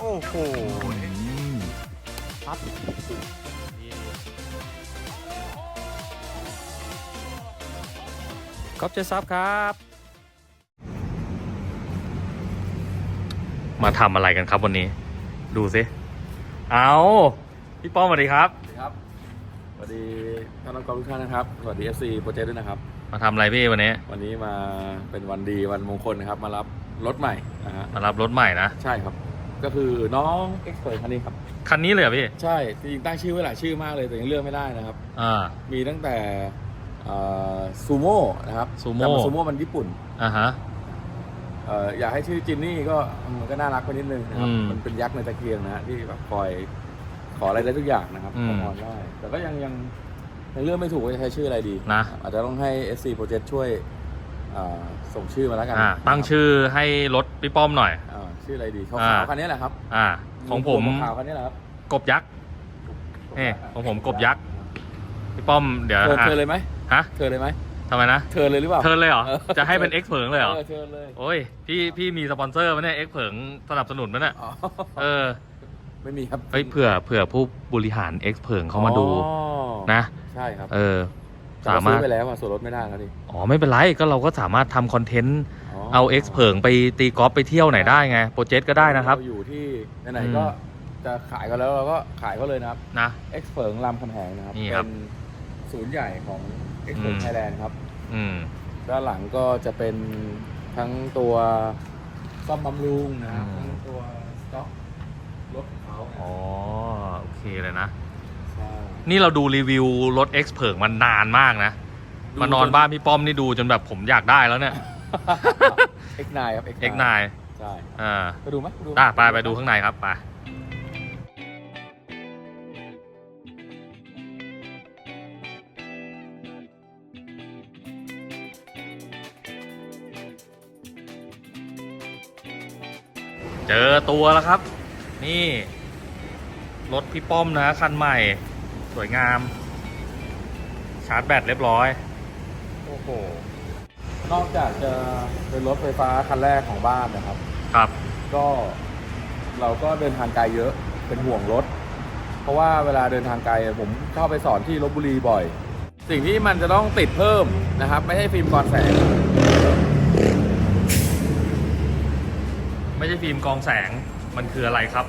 โอ้โหปั๊บก๊อฟเจซับครับ มาทำอะไรกันครับวันนี้ ดูสิ เอาพี่ป้อมสวัสดีครับ สวัสดีครับ สวัสดีท่านนักกอล์ฟทุกท่านนะครับ สวัสดี FC โปรเจกต์ด้วยนะครับ มาทำอะไรพี่วันนี้ วันนี้มาเป็นวันดีวันมงคลนะครับ มารับรถใหม่นะฮะ มารับรถใหม่นะ ใช่ครับ ก็คือน้อง X เ r คันนี้ครับ คันนี้เลยเหรอพี่ ใช่จริงๆตั้งชื่อไว้หลายชื่อมากเลยแต่ยังเลือกไม่ได้นะครับ อ่า มีตั้งแต่ซูโม่นะครับ Sumo แต่ซูโม่มันญี่ปุ่นอ่าฮะ เอ่ออยากให้ชื่อจินนี่ก็มันก็น่ารักไปนิดนึงนะครับ อืมมันเป็นยักษ์ในตะเกียงนะฮะที่แบบคอยขออะไรได้ทุกอย่างนะครับอืขม อพรได้แต่ก็ยังยังยังเลือกไม่ถูกว่าจะใช้ชื่ออะไรดี นะ อาจจะต้องให้ SC Project ช่วยอ่าส่งชื่อมาแล้วกันอ่า ตั้งชื่อให้รถพี่ป้อมหน่อยอ่า ชื่ออะไรดีขาวอ่า ๆคันนี้แหละครับอ่า ของผมขาวๆคันนี้แหละครับกบยักษ์นี่ของผมกบยักษ์พี่ป้อมเดี๋ยวเทิร์นอะเทิร์นเลยไหมฮะเทิร์นเลยไหมทำไมนะเทิร์นเลยหรือเปล่าเทิร์นเลยเหรอเออจะให้เป็น X เผิงเลยเหรอเออเทิร์นเลยโอ้ย พี่พี่มีสปอนเซอร์ไหมเนี่ย X เผิงสนับสนุนไหมเนี่ยอ๋อเออไม่มีครับเฮ้ยเผื่อเผื่อผู้บริหาร X เผิงเขามาดูอ๋อนะ ใช่ครับ เออแต่ สาเรมารถ ซื้อไปแล้วอะส่วนลดไม่ได้แล้วดิอ๋อ ไม่เป็นไรก็เราก็สามารถทำคอนเทนต์ เอา X เผิงไปตีกอล์ฟไปเที่ยวไหนได้ไง โปรเจกต์ก็ได้นะครับ เาอยู่ที่ไหนอืมๆก็จะขายกันแล้วเราก็ขายก็เลยนะครับ นะ X เฟิงรามคำแหงนะครับ นี่ครับเป็นศูนย์ใหญ่ของ X อืเฟิงมไทยแลนด์ครับ อืม ด้านหลังก็จะเป็นทั้งตัวซ่อมบำรุงนะครับ อืม ทั้งตัวสต็อกรถของเขาอ๋อ โอเคเลยนะใช่ นี่เราดูรีวิวรถ X เผิงมันนานมากนะ มานอนบ้านพี่ป้อมนี่ดูจนแบบผมอยากได้แล้วเนี่ย X9 ครับ X9 ใช่อ่าไปดูไหมไปดูหม อะไปไปดูข้างในครับไป เจอตัวแล้วครับ นี่ รถพี่ป้อมนะคันใหม่ส วยงาม ชาร์จแบตเรียบร้อย โอ้โห นอกจากจะเป็นรถไฟฟ้าคันแรกของบ้านนะครับ ครับ ก็เราก็เดินทางไกลเยอะเป็นห่วงรถ เพราะว่าเวลาเดินทางไกลผมเข้าไปสอนที่ลบบุรีบ่อย สิ่งที่มันจะต้องติดเพิ่มนะครับ ไม่ใช่ฟิล์มกรองแสง ไม่ใช่ฟิล์มกองแสงมันคืออะไรครับ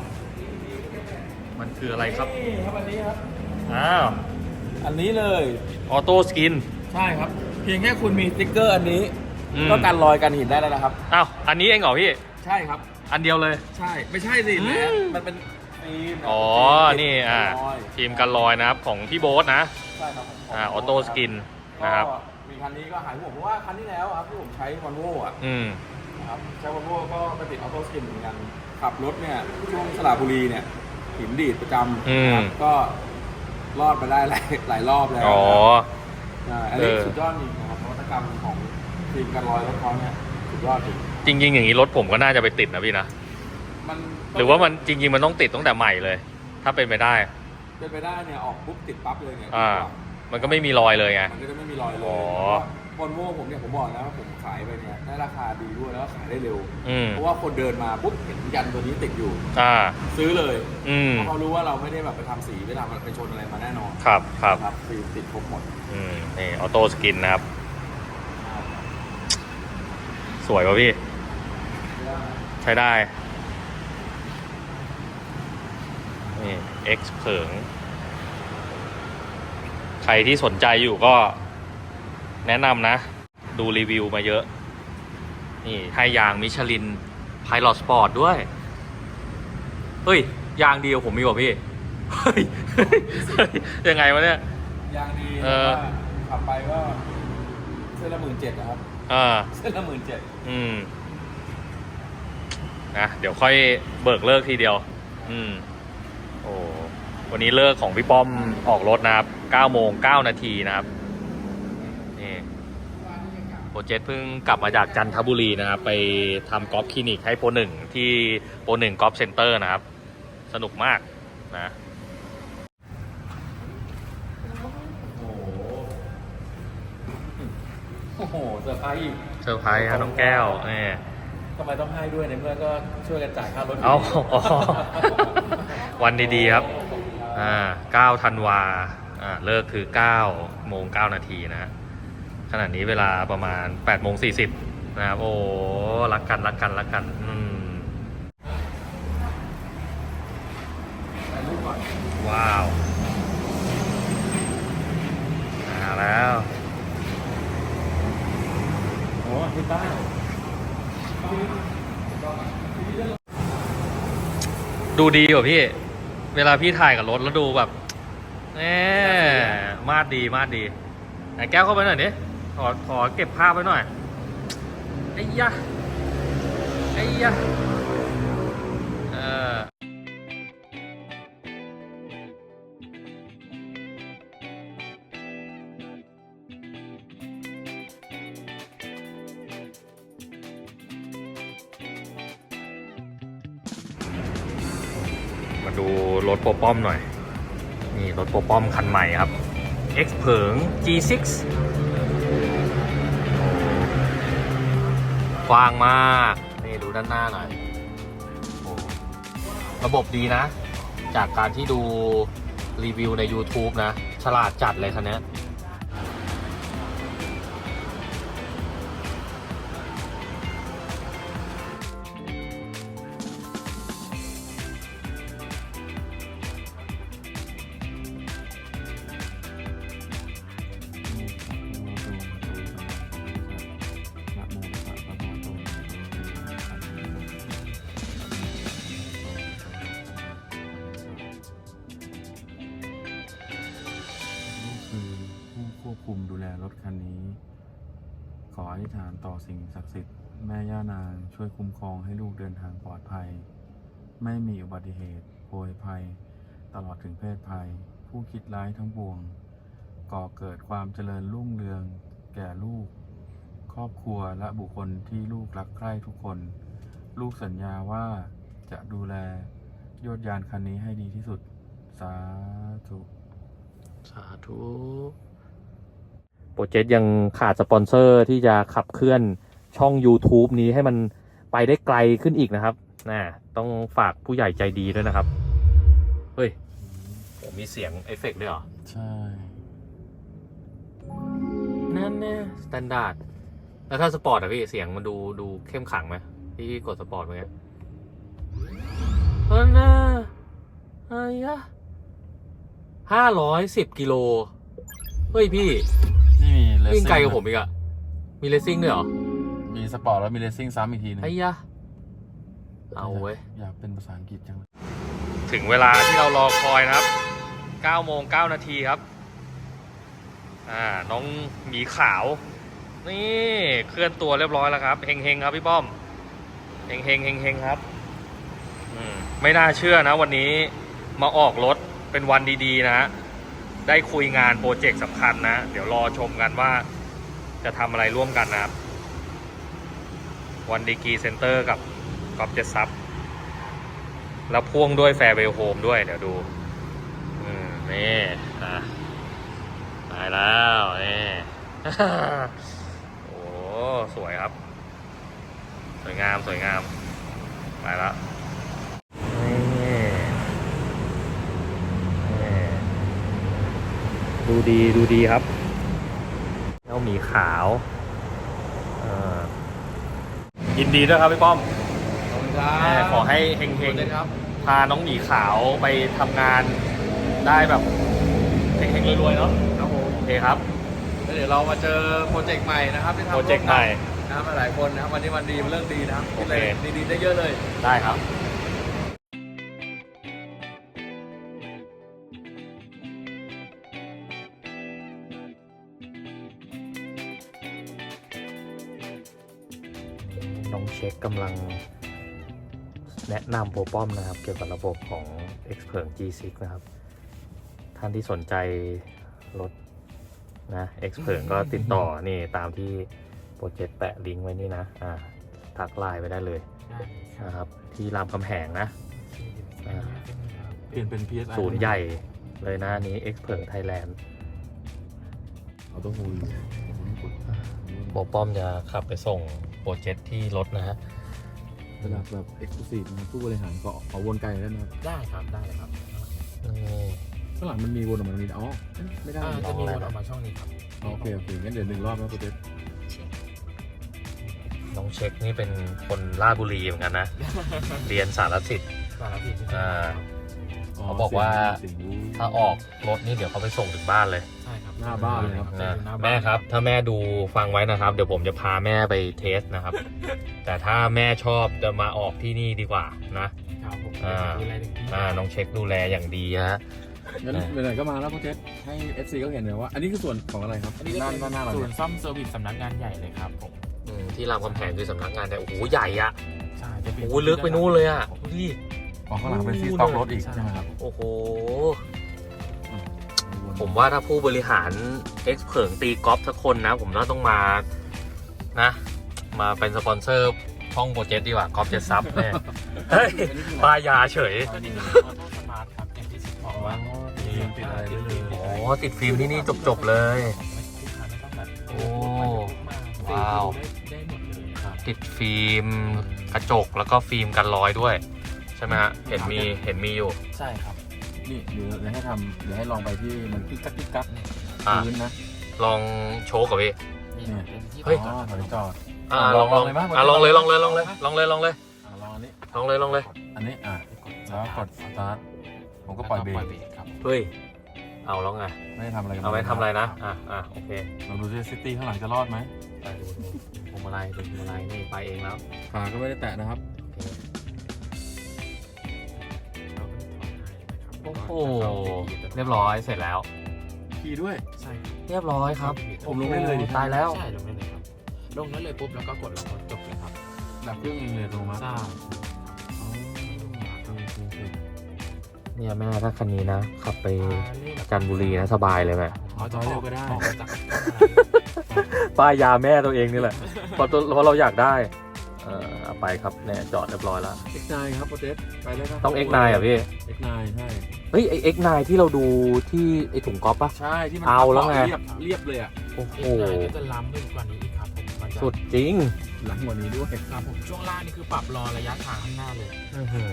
มันคืออะไรครับ นี่ครับอันนี้ครับ อ้าว อันนี้เลย ออโต้สกิน ใช่ครับ เพียงแค่คุณมีสติ๊กเกอร์อันนี้ อืม ก็กันรอยกันหินได้แล้วนะครับ อ้าว อันนี้เองเหรอพี่ ใช่ครับ อันเดียวเลย ใช่ ไม่ใช่สิอืมแหละมันเป็นฟิล์มอ๋อ นี่อ่ากันรอยฟิล์มกันรอยนะครับ ของพี่โบ๊ทนะ ใช่ครับผมอ่า ออโต้สกินนะครับ ก็มีคันนี้ก็หายห่วงเพราะว่าคันที่แล้วครับที่ผมใช้วอลโว่อะอืมนะครับใช้วอลโว่ก็ไปติดออโต้สกินเหมือนกัน ขับรถเนี่ย ช่วงสระบุรีเนี่ย หินดีดประจำอืมนะครับก็ รอดมาได้หลายหลายรอบแล้วอ๋อ ใช่อันนี้เออ สุดยอดจริงนะครับนวัตกรรมของฟิล์มกันรอยรถเขาเนี่ยสุดยอดจริงจริง ๆ อย่างนี้รถผมก็น่าจะไปติดนะพี่นะ มันหรือว่ามันจริง ๆ มันต้องติดตั้งแต่ใหม่เลย ถ้าเป็นไปได้ เป็นไปได้เนี่ยออกปุ๊บติดปั๊บเลยเนี่ยอ่า มันก็ไม่มีรอยเลยไง มันก็จะไม่มีรอยเลยอ๋อ วอลโว่ผมเนี่ยผมบอกแล้วว่าผมขายไปเนี่ยได้ราคาดีด้วยแล้วก็ขายได้เร็ว อืมเพราะว่าคนเดินมาปุ๊บเห็นยันตัวนี้ติดอยู่ อ่า ซื้อเลยอืม เพราะเขารู้ว่าเราไม่ได้แบบไปทำสีไปทำไปชนอะไรมาแน่นอนครับครับครับฟิล์มติดครบหมดอืมนี่ออโต้สกินนะครับ สวยป่ะพี่ ใช้ได้ นี่ X เผิง ใครที่สนใจอยู่ก็ แนะนำนะ ดูรีวิวมาเยอะ นี่ให้ยางมิชลิน Pilot Sport ด้วย เฮ้ย ยางดีกว่าผมมีกว่าพี่เฮ้ยเฮ้ยเฮ้ยยังไงวะเนี่ย ยางดีเอแต่อว่าขับไปก็เส้นละหมื่นเจ็ดนะครับอ่าเส้นละหมื่นเจ็ดอืมนะเดี๋ยวค่อยเบิกเลิกทีเดียว อืม โอ้วันนี้เลิกของพี่ป้อมออกรถนะครับ9โมง9นาทีนะครับนี่โป รเจกต์เพิ่งกลับมาจากจันทบุรีนะครับไปทำกอล์ฟคลินิกให้โปรหนึ่งที่โปรหนึ่งกอล์ฟเซ็นเตอร์นะครับ สนุกมากนะโอ้โหโอ้โหเซอร์ไพรส์อีกเซอร์ไพรส์ครับน้องแก้วนี่ทำไมต้องให้ด้วยในเมื่อก็ช่วยกันจ่ายค่ารถยู่เอาดีอ๋อวันดีๆครับอ่า9ธันวาอ่าเลิกคือ9โมง9นาทีนะฮะ ขณะนี้เวลาประมาณ8โมง40 นะครับ โอ้ รักกัน รักกัน รักกัน อืม ว้าวมาแล้วโอ้ที่ต้ดูดีกว่าพี่ เวลาพี่ถ่ายกับรถแล้วดูแบบแหมมาดดี มาดดี ไหนแก้วเข้าไปหน่อยดิ อขอเก็บภาพไว้หน่อย ไอ้ยะ ไอ้ยะ เออมาดูรถโปรป้อมหน่อย นี่รถโปรป้อมคันใหม่ครับ X เผิง G6 กว้างมาก นี่ดูด้านหน้าหน่อยโอ้ระบบดีนะ จากการที่ดูรีวิวใน YouTube นะ ฉลาดจัดเลยคันนี้ สิ่งศักดิ์สิทธิ์แม่ย่านางช่วยคุ้มครองให้ลูกเดินทางปลอดภัย ไม่มีอุบัติเหตุโผยภัย ตลอดถึงเพศภัย ผู้คิดร้ายทั้งปวง ก่อเกิดความเจริญรุ่งเรือง แก่ลูก ครอบครัวและบุคคลที่ลูกรักใคร่ทุกคน ลูกสัญญาว่าจะดูแลโยดยานคันนี้ให้ดีที่สุด สาธุ สาธุ โปรเจกต์ยังขาดสปอนเซอร์ที่จะขับเคลื่อนช่อง YouTube นี้ให้มันไปได้ไกลขึ้นอีกนะครับนะต้องฝากผู้ใหญ่ใจดีด้วยนะครับ เฮ้ยผมมีเสียงเอฟเฟกต์ด้วยเหรอ ใช่ นั่นแน่สแตนดาร์ด แล้วถ้าสปอร์ตอะพี่ เสียงมันดูดูเข้มขังไหมที่กดสปอร์ตเมื่อกี้อันน่ะไอ้ยะห้าร้อยสิบกิโล เฮ้ยพี่นี่มี เลสวิ่งไกลกับผมอีกอะมีเลสซิ่งด้วยเหรอ มีสปอร์ตแล้วมีเลสซิ่งซ้ำอีกทีหนึงไอ้ยะ เอาเว้ย อยากเป็นภาษาอังกฤษจังเลยถึงเวลาที่เรารอคอยนะครับ9โมง9นาทีครับ อ่า น้องหมีขาว นี่ เคลื่อนตัวเรียบร้อยแล้วครับ เฮงเฮงๆครับพี่ป้อม เฮงเฮงเฮงเฮงๆครับ อืม ไม่น่าเชื่อนะ วันนี้มาออกรถเป็นวันดีๆนะ ได้คุยงานโปรเจกต์สำคัญนะ เดี๋ยวรอชมกันว่าจะทำอะไรร่วมกันนะครับ วันดีกีเซ็นเตอร์กับกอล์ฟเจ็ตซับแล้วพ่วงด้วยแฟร์เวลโฮมด้วย เดี๋ยวดูอืมนี่อะตายแล้วนี่โอ้ สวยครับ สวยงามสวยงาม ไปแล้วนี่นี่ ดูดีดูดีครับเจ้าหมีขาวเอ่อยินดีด้วยครับพี่ป้อมขอบคุณครัแม่บขอให้เฮงขอบคุณครับ ๆพาน้องหมีขาวไปทำงานได้แบบเฮงๆรวยๆเนาะครับผมโอเคครับแล้วเดี๋ยวเรามาเจอโปรเจกต์ใหม่นะครับที่ทำโปรเจกต์ใหม่นะครับหลายๆคนนะครับวันนี้วันดีมันเรื่องดีนะครับโอเค คิดะไรดีๆได้เยอะเลยได้ครับ น้องเช็คกำลังแนะนำโปรป้อมนะครับ เกี่ยวกับระบบของ x p e r G6 นะครับ ท่านที่สนใจรถนะ x p e r ก็ติดต่อนี่ตามที่โปรเจกต์แปะลิงก์ไว้นี่นะอ่าทักไลน์ไปได้เลยนะครับ ที่รามคำแหงนะอ่าเปลี่ยนเป็น PSI ศูนย์ใหญ่เลยนะอันนี้ x p e r Thailand เราต้องคุยโปรป้อมจะขับไปส่งโป รเจกต์ที่รถนะฮะระดับแบบเอ็กซ์คลูซีฟนะครับผู้บริหารก็ขอวนไกลได้ไหมครับได้ครับได้เลยครับข้างหลังมันมีวนออกมาตรงนี้อ๋อไม่ได้อ่าอ๋จะมีอวนออกมาช่องนี้ครับโอเคโอเคงั้นเดี๋ยวหนึ่งรอบนะโปรเจกต์น้องเช็คนี่เป็นคนราชบุรีเหมือนกันนะ เรียนสารสิทธิ์สารพิษอ่า เขาบอกว่าเสียงรู้ถ้าออกรถนี่เดี๋ยวเขาไปส่งถึงบ้านเลย ใช่ครับหน้าบ้านเลยครับ นะอยู่หน้าาน แม่ครับ ถ้าแม่ดูฟังไว้นะครับ เดี๋ยวผมจะพาแม่ไปเทสนะครับ แต่ถ้าแม่ชอบจะมาออกที่นี่ดีกว่านะ ครับผมอ่า ดูแลถึงที่อ่าน้องเช็คดูแลอย่างดีฮะ งั้นไหนๆก็มาแล้วโปรเจกต์ให้ FC เขาเห็นเลยว่า อันนี้คือส่วนของอะไรครับอันนี้ก็ด้านเป็นด้านหน้าเราศูเนี่นยย์ซ่อมเซอร์วิสสำนักงานใหญ่เลยครับผมอืมที่รามคำแหงคือสำนักงานเนี่ยโอ้โหใหญ่อะใช่จะเป็นโอ้โหลึกไปนู่นเลยอะดูดิ อ๋อข้างหลังเป็นซีสต็อกรถอีกใช่ไหมครับ โอ้โห ผมว่าถ้าผู้บริหารเอ็กซ์เผิงตีกอล์ฟสักคนนะ ผมว่าต้องมานะ มาเป็นสปอนเซอร์ช่องโปรเจกต์ดีกว่ากอล์ฟเจ็ดซับแน่เฮ้ยปลายาเฉยตัวนี้คือออโต้สมาร์ทครับอย่างที่สิบบอกว่าติดฟิล์มติดอะไรไว้เลยโอ้ติดฟิล์มที่นี่จบๆเลยลูกค้าไม่ต้องแบบโอ้ ว้าว้าววได้หมดเลยครับติดฟิล์มกระจกแล้วก็ฟิล์มกันรอยด้วย ใช่ไหมฮะเห็นมีเห็นมีอยู่ใช่ครับ นี่เดี๋ยวเดี๋ยวให้ทำเดี๋ยวให้ลองไปที่มันกิ๊กกักกิ๊กกักอะพื้นนะลองโชว์กับพี่นี่เป็นที่เฮ้ย อ๋อถอยจอด อ่าอะลองลองลองเลยปะอ่าลองเลยลองเลยลองเลยลองเลยลองเลยอะลองอันนี้ ลองเลยลองเลยอันนี้อะแล้วกดสตาร์ทผมก็ปล่อยเบรกครับเฮ้ยเอาแล้วไงไม่ได้ทำอะไรกันเอาไว้ทำอะไรนะอะอะโอเคลองดูซิซิตี้ข้างหลังจะรอดไหมไปดูดูพวงมาลัยเป็นพวงมาลัยนี่ไปเองแล้วขาก็ไม่ได้แตะนะครับ โอ้โหเรียบร้อยเสร็จแล้ว ขี่ด้วย ใช่เรียบร้อยครับ ผมลงได้เลยดิตายแล้ว ใช่ลงได้เลยครับ ลงได้เลยปุ๊บแล้วก็กดลงรถจบเลยครับดับเครื่องเองเลยลงมาใช่อ๋อโอเคโอเคเนี่ยแม่ถ้าคันนี้นะขับไปจันทบุรีนะสบายเลยแม่เขาจะออกก็ได้ออกมาจากป้ายยาแม่ตัวเองนี่แหละเพราะตัวเพราะเราอยากได้เออเอาไปครับเนี่ยจอดเรียบร้อยแล้วเอ็กไนครับโปรเจกต์ไปเลยครับต้อง X9 อะพี่เอ็กไนใช่ เฮ้ยไอ X9 ที่เราดูที่ไอถุงก๊อฟปะ ใช่ที่มันเอาแล้วไง เรียบเรียบเลยอะโอ้โหอีกหน่อยก็จะล้ำไปกว่านี้อีกครับผมมันจะสุดจริง หลังกว่านี้ด้วย ครับผมช่วงล่างนี่คือปรับรอระยะทางข้างหน้าเลย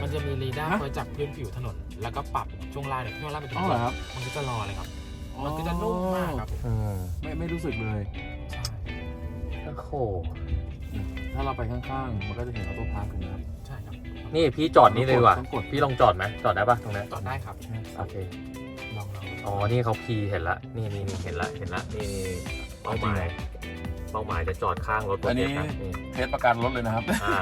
มันจะมีเรดาร์ฮะ คอยจับพื้นผิวถนน แล้วก็ปรับช่วงล่างเนี่ยช่วงล่างเป็นอ๋อเหรอครับมันก็จะรอเลยครับ มันก็จะนุ่มมากครับผมอืมไม่ไม่รู้สึกเลยโอ้โห ถ้าเราไปข้างๆ มันก็จะเห็นออโต้พาร์คถูกไหมครับใช่ครับ นี่พี่จอดนี่เลยดีกว่ะ ต้องกด พี่ลองจอดไหมจอดได้ปะตรงนี้น ต่อได้ครับโอเค ลองลองดูอ๋อ นี่เขาพีเห็นละ นี่นี่นี่เห็นละ เห็นละ นี่เป้าหมาย เป้าหมายจะจอดข้างรถตัวอันนี้เจ็ดนะนี่เทสประกันรถเลยนะครับอ่า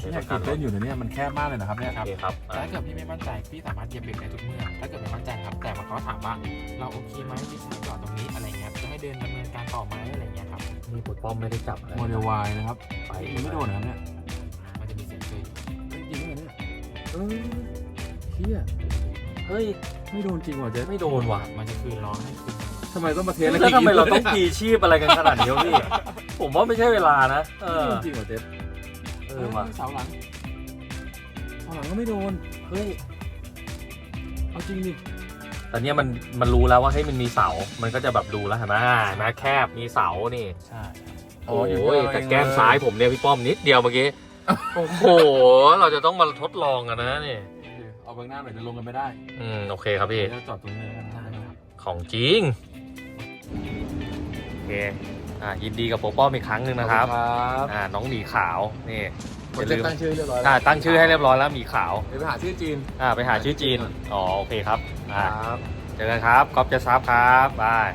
เนี่ยตื่นเต้นอยู่นะเนี่ยมันแคบมากเลยนะครับเนี่ยโอเคครับแต่ถ้าเกิดพี่ไม่มั่นใจพี่สามารถเหยียบเบรกได้ทุกเมื่อถ้าเกิดไม่มั่นใจครับ แต่ว่าเขาถามว่าเราโอเคไหมที่จะจอดตรงนี้อะไรเงี้ยจะให้เดินดำเนินการต่อไหมอะไรเงี้ยครับ นี่ปุดป้อมไม่ได้จับอะไรโมเดล Y นะครับไปมันไม่โดนนะครับเนี่ย เออเชี่ยเฮ้ย ไม่โดนจริงว่ะเจ๊ไม่โดนว่ะ มันจะคืนล้อให้คุณทำไมต้องมาเทสแล้วทำไมเราต้องพีชีพอะไรกันขนาดนี้วะพี่ ผมว่าไม่ใช่เวลานะ เอไม่อโดนจริงว่ะเจ๊เออว่ะเสาหลังเสาหลังก็ไม่โดน เฮ้ย เอาจริงดิแต่เนี้ยมันมันรู้แล้วว่าให้ยมันมีเสา มันก็จะแบบดูแล้วเห็นไหมอ่าเห็นไหมแคบมีเสานี่ ใช่ครับโอ้ยแต่แก้มซ้ายผมเนี่ยพี่ป้อมนิดเดียวเมื่อกี้ โอ้โห เราจะต้องมาทดลองกันนะนี่ เอาเบื้องหน้าหน่อยจะลงกันไม่ได้อืม โอเคครับพี่ เดี๋ยวจอดตรงนี้เลยกันได้ครับของจริง โอเค อ่ายินดีกับโปป้อมอีกครั้งหนึ่งนะครับ ครับอ่า น้องหมีขาว นี่ผมจะตั้งชื่อเรียบร้อยอ่าตั้งชื่อให้เรียบร้อยแล้วหมีขาว เดี๋ยวไปหาชื่อจีน อ่า ไปหาชื่อจีน อ๋อ โอเคครับ คอ่า รับ เจอกันครับ ก๊อฟจะซับครับ บาย